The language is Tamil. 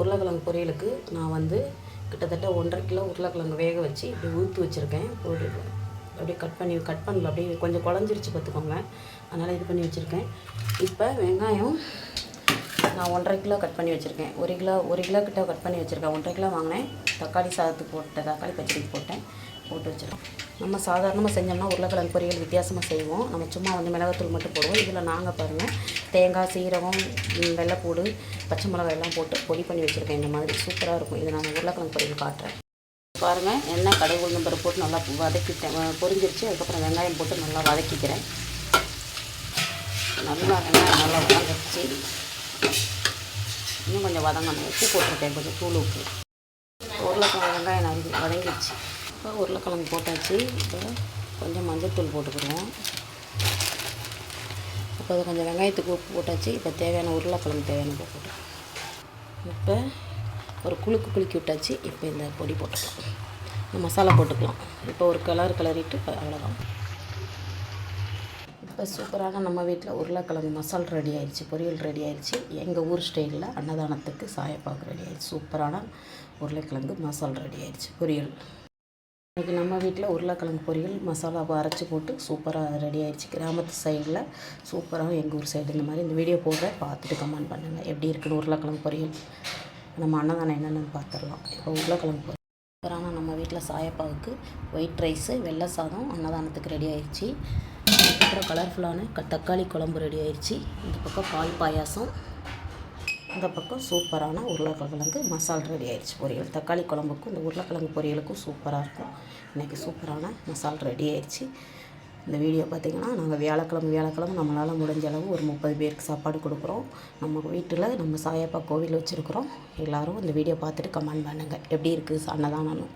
உருளைக்கிழங்கு பொரியலுக்கு நான் வந்து கிட்டத்தட்ட ஒன்றரை கிலோ உருளைக்கிழங்கு வேக வச்சு இப்படி ஊற்றி வச்சுருக்கேன். போட்டு அப்படியே கட் பண்ணி கட் பண்ணல அப்படியே கொஞ்சம் குழஞ்சிருச்சு பார்த்துக்கோங்க அதனால் இது பண்ணி வச்சுருக்கேன். இப்போ வெங்காயம் நான் ஒன்றரை கிலோ கட் பண்ணி வச்சுருக்கேன். ஒரு கிலோ ஒரு கிலோ கிட்ட கட் பண்ணி வச்சுருக்கேன். ஒன்றரை கிலோ வாங்கினேன். தக்காளி சாதத்துக்கு போட்டேன் தக்காளி பச்சடிக்கு போட்டேன். போட்டு வச்சுருக்கேன். நம்ம சாதாரணமாக செஞ்சோம்னா உருளைக்கிழங்கு பொரியல் வித்தியாசமாக செய்வோம். நம்ம சும்மா வந்து மிளகாத்தூள் மட்டும் போடுவோம். இதில் நாங்கள் பாருங்கள் தேங்காய் சீரகம் வெள்ளைப்பூடு பச்சை மிளகாய் எல்லாம் போட்டு பொடி பண்ணி வச்சுருக்கேன். இந்த மாதிரி சூப்பராக இருக்கும். இது நான் உருளைக்கிழங்கு பொரியல் காட்டுறேன். பாருங்கள் எண்ணெய் கடை உளுந்தம் பருப்பு போட்டு நல்லா வதக்கிட்டேன். பொரிஞ்சிருச்சு. அதுக்கப்புறம் வெங்காயம் போட்டு நல்லா வதக்கிக்கிறேன். நல்லா வெங்காயம் நல்லா வதக்கிச்சு இன்னும் கொஞ்சம் வதங்கணும். உப்பு போட்டிருக்கேன். கொஞ்சம் தூள் உப்பு. உருளைக்கிழங்கு வெங்காயம் நறுக்கி வதங்கிடுச்சு. இப்போ உருளைக்கிழங்கு போட்டாச்சு. இப்போ கொஞ்சம் மஞ்சள்தூள் போட்டுக்கிடுவோம். இப்போ அது கொஞ்சம் வெங்காயத்துக்கு உப்பு போட்டாச்சு. இப்போ தேவையான உருளைக்கிழங்கு தேவையான உப்பு போட்டு இப்போ ஒரு குலுக்கு குலுக்கி விட்டாச்சு. இப்போ இந்த பொடி போட்டுக்கலாம். மசாலா போட்டுக்கலாம். இப்போ ஒரு கலர் கலரிட்டு அவ்வளோதான் இப்போ சூப்பரான நம்ம வீட்டில் உருளைக்கிழங்கு மசால் ரெடி ஆயிடுச்சு பொரியல் ரெடி ஆயிடுச்சு எங்கள் ஊர் ஸ்டைலில் அன்னதானத்துக்கு சாயப்பாக்கு ரெடி ஆயிடுச்சு சூப்பரான உருளைக்கிழங்கு மசால் ரெடி ஆயிடுச்சு பொரியல். இன்றைக்கி நம்ம வீட்டில் உருளைக்கிழங்கு பொரியல் மசாலாவை அரைச்சி போட்டு சூப்பராக ரெடி ஆயிடுச்சு கிராமத்து சைடில் சூப்பராக எங்கள் ஊர் சைடு இந்த மாதிரி இந்த வீடியோ போடுற பார்த்துட்டு கமெண்ட் பண்ணுங்கள் எப்படி இருக்குன்னு உருளைக்கிழங்கு பொரியல்? நம்ம அன்னதானம் என்னென்னு பார்த்துடலாம். இப்போ உருளைக்கிழங்கு பொரியல். சூப்பரான நம்ம வீட்டில் சாயப்பாவுக்கு ஒயிட் ரைஸு வெள்ளை சாதம் அன்னதானத்துக்கு ரெடி ஆயிடுச்சு அதுக்கப்புறம் கலர்ஃபுல்லான க தக்காளி குழம்பு ரெடி ஆயிடுச்சு இந்த பக்கம் பால் பாயாசம். இந்த பக்கம் சூப்பரான உருளைக்கிழங்கு மசால் ரெடி ஆயிடுச்சு பொரியல். தக்காளி குழம்புக்கும் இந்த உருளைக்கிழங்கு பொரியலுக்கும் சூப்பராக இருக்கும். இன்றைக்கி சூப்பரான மசால் ரெடி ஆயிடுச்சு இந்த வீடியோ பார்த்திங்கன்னா நாங்கள் வியாழக்கிழமை வியாழக்கிழமை நம்மளால் முடிஞ்ச அளவு ஒரு முப்பது பேருக்கு சாப்பாடு கொடுக்குறோம். நம்ம வீட்டில் நம்ம சாயப்பா கோவில் வச்சுருக்குறோம். எல்லோரும் இந்த வீடியோ பார்த்துட்டு கமெண்ட் பண்ணுங்கள் எப்படி இருக்குது அன்னதானம்